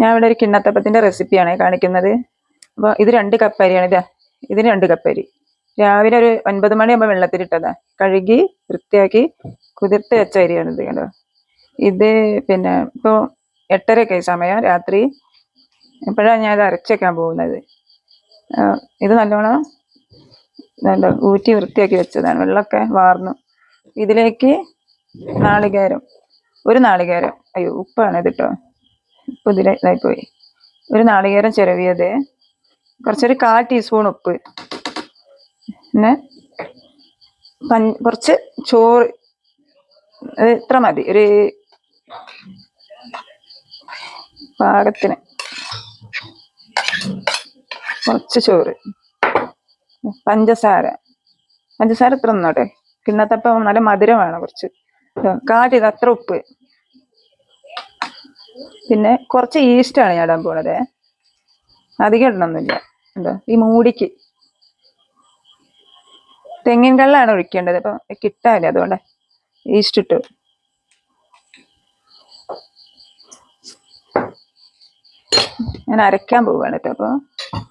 ഞാൻ ഇവിടെ ഒരു കിണ്ണത്തപ്പത്തിന്റെ റെസിപ്പിയാണ് കാണിക്കുന്നത്. അപ്പോൾ ഇത് രണ്ട് കപ്പ് അരിയാണ്. ഇതാ ഇതിന് രണ്ട് കപ്പ് അരി. രാവിലെ ഒരു ഒൻപത് മണിയാകുമ്പോൾ വെള്ളത്തിലിട്ടതാ കഴുകി വൃത്തിയാക്കി കുതിർത്ത് വെച്ച അരിയാണ് ഇത് കണ്ടോ. ഇത് പിന്നെ ഇപ്പോൾ എട്ടരയൊക്കെ സമയം രാത്രി. ഇപ്പോഴാണ് ഞാൻ ഇത് അരച്ചേക്കാൻ പോകുന്നത്? ഇത് നല്ലോണം നല്ല ഊറ്റി വൃത്തിയാക്കി വെച്ചതാണ്. വെള്ളമൊക്കെ വാർന്നു. ഇതിലേക്ക് നാളികേരം. ഒരു നാളികേരം. അയ്യോ ഉപ്പാണ് ഇത് കേട്ടോ. ഉപ്പ് ഇതിൽ ഇതായിപ്പോയി. ഒരു നാളികേരം ചിരവിയത്. കുറച്ചൊരു കാൽ ടീസ്പൂൺ ഉപ്പ്. പിന്നെ കുറച്ച് ചോറ്. ഇത്ര മതി. ഒരു പാകത്തിന്. കുറച്ച് ചോറ്. പഞ്ചസാര. പഞ്ചസാര ഇത്ര നിന്നോട്ടെ കിണ്ണത്തപ്പം നല്ല മധുരം വേണം കുറച്ച്. കാറ്റ് അത്ര ഉപ്പ്. പിന്നെ കുറച്ച് ഈസ്റ്റാണ് ഞാൻ ഇടാൻ പോണത്. അധികം ഇടണമൊന്നുമില്ല എന്താ ഈ മൂടിക്ക്. തെങ്ങിൻ കള്ളാണ് ഒഴിക്കേണ്ടത്. ഇപ്പൊ കിട്ടാനില്ല. അതുകൊണ്ട് ഈസ്റ്റ് ഇട്ടു. ഞാൻ അരയ്ക്കാൻ പോവുകയാണ് കേട്ടോ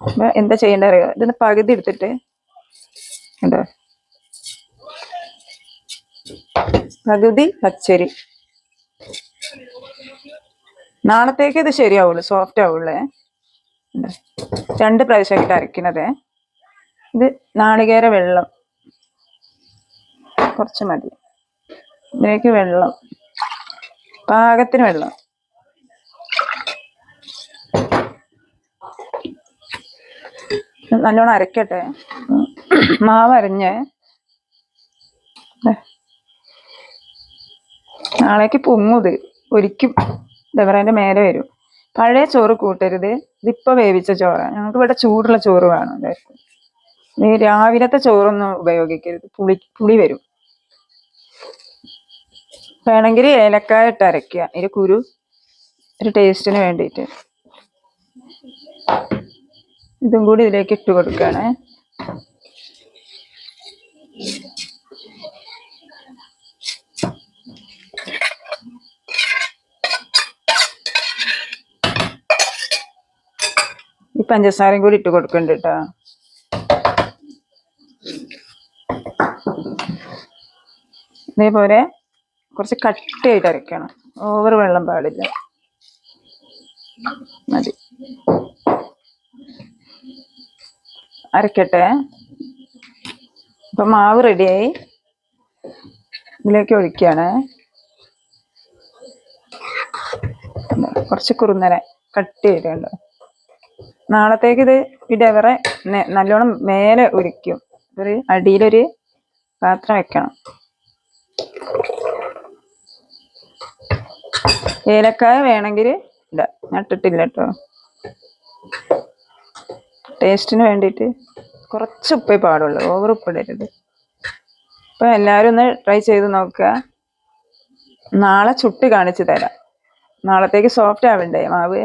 അപ്പോൾ എന്താ ചെയ്യേണ്ട അറിയോ ഇതൊന്ന് പകുതി എടുത്തിട്ട്. എന്താ പകുതി പച്ചരി. നാളത്തേക്ക് ഇത് ശരിയാവുള്ളൂ സോഫ്റ്റ് ആവുള്ളേ. രണ്ട് പ്രാവശ്യമായിട്ട് അരയ്ക്കണത്. ഇത് നാളികേര വെള്ളം. കുറച്ച് മതി. ഇതിലേക്ക് വെള്ളം. പാകത്തിന് വെള്ളം. നല്ലോണം അരക്കട്ടെ മാവ് അരഞ്ഞ്. നാളേക്ക് പൊങ്ങുത് ഒരിക്കും. ദവറേന്റെ മേലെ വരും. പഴയ ചോറ് കൂട്ടരുത്. ഇതിപ്പ വേവിച്ച ചോറാണ് ഞങ്ങൾക്ക് ഇവിടെ ചൂടുള്ള ചോറ് വേണം എല്ലാവർക്കും ഈ രാവിലത്തെ ചോറൊന്നും ഉപയോഗിക്കരുത്. പുളി പുളി വരും. വേണമെങ്കിൽ ഏലക്കായ ഇട്ട് അരയ്ക്കുക. ഇതിന്റെ കുരു ഒരു ടേസ്റ്റിന് വേണ്ടിയിട്ട്. ഇതും കൂടി ഇതിലേക്ക് ഇട്ട് കൊടുക്കുകയാണ്. പഞ്ചസാരയും കൂടി ഇട്ട് കൊടുക്കണ്ട കേട്ടോ ഇതേപോലെ കുറച്ച് കട്ടിയായിട്ട് അരയ്ക്കണം ഓവർ വെള്ളം പാടില്ല. മതി. അരക്കട്ടെ. ഇപ്പൊ മാവ് റെഡിയായി. ഇതിലേക്ക് ഒഴിക്കുകയാണ് കുറച്ച് കുറുന്നര കട്ട് ചെയ്തിട്ടുണ്ട് നാളത്തേക്ക് ഇത് ഈ ഡെവറെ നല്ലോണം മേലെ ഉരിക്കും. ഒരു അടിയിലൊരു പാത്രം വെക്കണം. ഏലക്കായ വേണമെങ്കിൽ ഇല്ല നട്ടിട്ടില്ല കേട്ടോ ടേസ്റ്റിന് വേണ്ടിയിട്ട് കുറച്ച് ഉപ്പേ പാടുള്ളൂ. ഓവർ ഉപ്പിടരുത് അപ്പൊ എല്ലാവരും ഒന്ന് ട്രൈ ചെയ്ത് നോക്കുക. നാളെ ചുട്ട് കാണിച്ചു തരാം. നാളത്തേക്ക് സോഫ്റ്റ് ആവണ്ടേ മാവ്?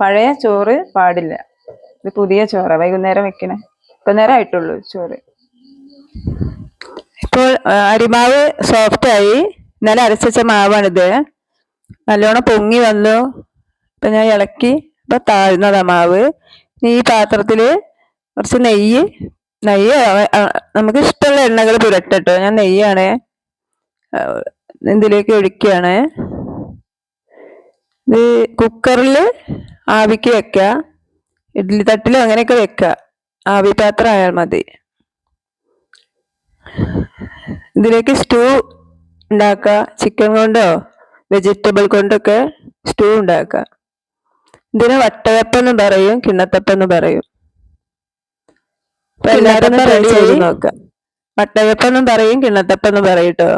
പഴയ ചോറ് പാടില്ല. ഇത് പുതിയ ചോറ. വൈകുന്നേരം വെക്കണേ. ഇപ്പൊ നേരം ആയിട്ടുള്ളൂ ചോറ്. ഇപ്പോൾ അരിമാവ് സോഫ്റ്റ് ആയി. ഇന്നലെ അരച്ചുവെച്ച മാവാണിത്. നല്ലോണം പൊങ്ങി വന്നു. ഇപ്പൊ ഞാൻ ഇളക്കി. ഇപ്പൊ താഴ്ന്നതാ മാവ്. ഈ പാത്രത്തിൽ കുറച്ച് നെയ്യ്. നെയ്യ് നമുക്ക് ഇഷ്ടമുള്ള എണ്ണകൾ പുരട്ടട്ടോ ഞാൻ നെയ്യാണ് ഇതിലേക്ക് ഒഴിക്കുകയാണ്. ഇത് കുക്കറിൽ ആവിക്ക് വെക്കുക ഇഡ്ഡലി തട്ടിലും അങ്ങനെയൊക്കെ വെക്കുക ആവി പാത്രം ആയാൽ മതി. ഇതിലേക്ക് സ്റ്റൂ ഉണ്ടാക്കുക ചിക്കൻ കൊണ്ടോ വെജിറ്റബിൾ കൊണ്ടൊക്കെ സ്റ്റൂ ഉണ്ടാക്കുക ഇതിന് വട്ടയപ്പെന്ന് പറയും കിണ്ണത്തപ്പെന്ന് പറയും. എല്ലാവരും ട്രൈ ചെയ്ത് നോക്കുക വട്ടയപ്പെന്നും പറയും കിണ്ണത്തപ്പെന്നും പറയും കേട്ടോ